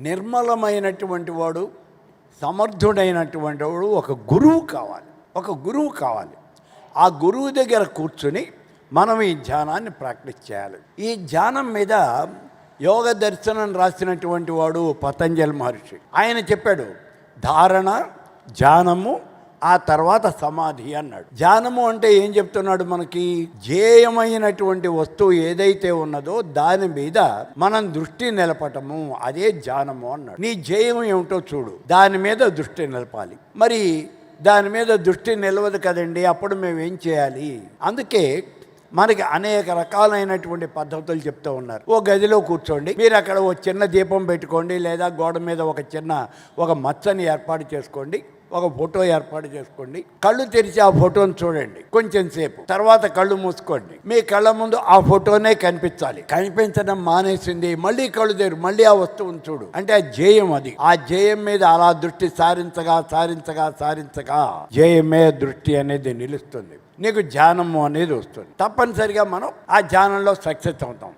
నిర్మలమైనటువంటి వాడు సమర్థుడైనటువంటి వాడు ఒక గురువు కావాలి. ఒక గురువు కావాలి. ఆ గురువు దగ్గర కూర్చుని మనం ఈ ధ్యానాన్ని ప్రాక్టీస్ చేయాలి. ఈ ధ్యానం మీద యోగ దర్శనం రాసినటువంటి వాడు పతంజలి మహర్షి. ఆయన చెప్పాడు ధారణ ధ్యానము ఆ తర్వాత సమాధి అన్నాడు. ధ్యానము అంటే ఏం చెప్తున్నాడు మనకి? జేయమైనటువంటి వస్తువు ఏదైతే ఉన్నదో దాని మీద మనం దృష్టి నిలపటము అదే ధ్యానము అన్నాడు. నీ ధ్యేయం ఏమిటో చూడు దాని మీద దృష్టి నిలపాలి. మరి దాని మీద దృష్టి నిలవదు కదండి అప్పుడు మేము ఏం చేయాలి? అందుకే మనకి అనేక రకాలైనటువంటి పద్ధతులు చెప్తూ ఉన్నారు. ఓ గదిలో కూర్చోండి మీరు అక్కడ ఓ చిన్న దీపం పెట్టుకోండి లేదా గోడ మీద ఒక చిన్న ఒక మచ్చని ఏర్పాటు చేసుకోండి. ఒక ఫోటో ఏర్పాటు చేసుకోండి. కళ్ళు తెరిచి ఆ ఫోటోని చూడండి. కొంచెం సేపు. తర్వాత కళ్ళు మూసుకోండి. మీ కళ్ళ ముందు ఆ ఫోటోనే కనిపించాలి. కనిపించడం మానేసింది. మళ్ళీ కళ్ళు తెరు. మళ్ళీ ఆ వస్తువును చూడు. అంటే ఆ జేయం అది. ఆ జేయం మీద అలా దృష్టి సారించగా సారించగా సారించగా జయమే దృష్టి అనేది నిలుస్తుంది. నీకు ధ్యానము అనేది వస్తుంది. తప్పనిసరిగా మనం ఆ ధ్యానంలో సక్సెస్ అవుతాం.